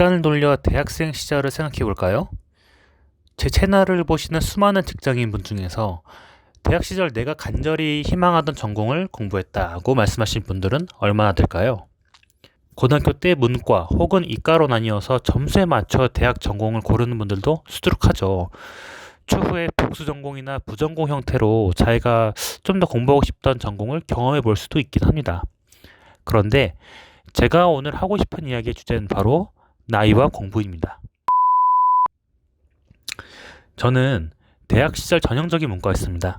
시간을 돌려 대학생 시절을 생각해 볼까요? 제 채널을 보시는 수많은 직장인분 중에서 대학 시절 내가 간절히 희망하던 전공을 공부했다고 말씀하신 분들은 얼마나 될까요? 고등학교 때 문과 혹은 이과로 나뉘어서 점수에 맞춰 대학 전공을 고르는 분들도 수두룩하죠. 추후에 복수 전공이나 부전공 형태로 자기가 좀 더 공부하고 싶던 전공을 경험해 볼 수도 있긴 합니다. 그런데 제가 오늘 하고 싶은 이야기의 주제는 바로 나이와 공부입니다. 저는 대학 시절 전형적인 문과였습니다.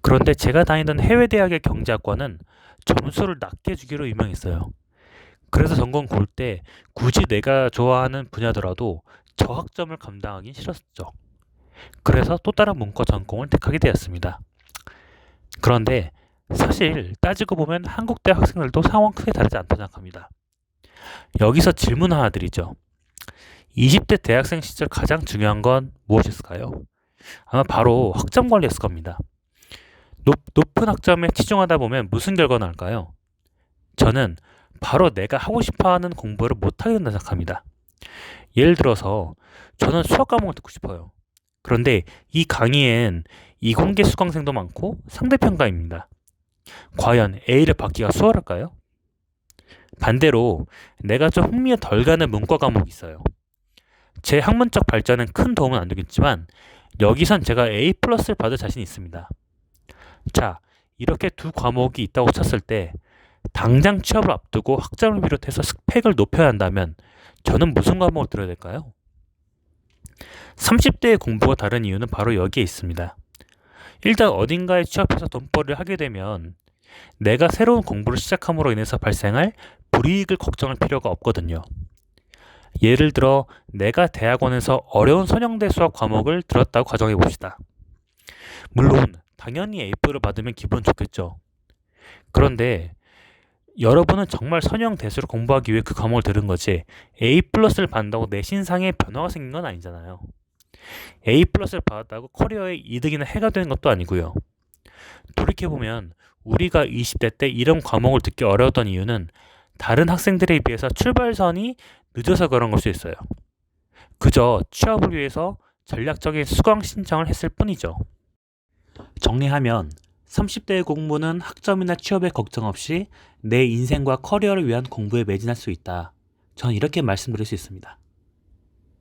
그런데 제가 다니던 해외 대학의 경제학과는 점수를 낮게 주기로 유명했어요. 그래서 전공 고를 때 굳이 내가 좋아하는 분야더라도 저학점을 감당하기 싫었죠. 그래서 또 다른 문과 전공을 택하게 되었습니다. 그런데 사실 따지고 보면 한국 대학 학생들도 상황 크게 다르지 않다 생각합니다. 여기서 질문 하나 드리죠. 20대 대학생 시절 가장 중요한 건 무엇일까요? 아마 바로 학점 관리였을 겁니다. 높, 높은 학점에 치중하다 보면 무슨 결과 나올까요? 저는 바로 내가 하고 싶어 하는 공부를 못하게 된다 생각합니다. 예를 들어서 저는 수학 과목을 듣고 싶어요. 그런데 이 강의엔 이공계 수강생도 많고 상대평가입니다. 과연 A를 받기가 수월할까요? 반대로 내가 좀 흥미가 덜 가는 문과 과목이 있어요. 제 학문적 발전엔 큰 도움은 안 되겠지만 여기선 제가 A 플러스를 받을 자신이 있습니다. 자, 이렇게 두 과목이 있다고 쳤을 때 당장 취업을 앞두고 학점을 비롯해서 스펙을 높여야 한다면 저는 무슨 과목을 들어야 될까요? 30대의 공부가 다른 이유는 바로 여기에 있습니다. 일단 어딘가에 취업해서 돈벌이를 하게 되면 내가 새로운 공부를 시작함으로 인해서 발생할 불이익을 걱정할 필요가 없거든요. 예를 들어 내가 대학원에서 어려운 선형대 수학 과목을 들었다고 가정해 봅시다. 물론 당연히 A표를 받으면 기분 좋겠죠. 그런데 여러분은 정말 선형 대수를 공부하기 위해 그 과목을 들은 거지 A 플러스를 받는다고 내 신상에 변화가 생긴 건 아니잖아요. A 플러스를 받았다고 커리어에 이득이나 해가 되는 것도 아니고요. 돌이켜보면 우리가 20대 때 이런 과목을 듣기 어려웠던 이유는 다른 학생들에 비해서 출발선이 늦어서 그런 걸 수 있어요. 그저 취업을 위해서 전략적인 수강 신청을 했을 뿐이죠. 정리하면 30대의 공부는 학점이나 취업에 걱정 없이 내 인생과 커리어를 위한 공부에 매진할 수 있다. 저는 이렇게 말씀드릴 수 있습니다.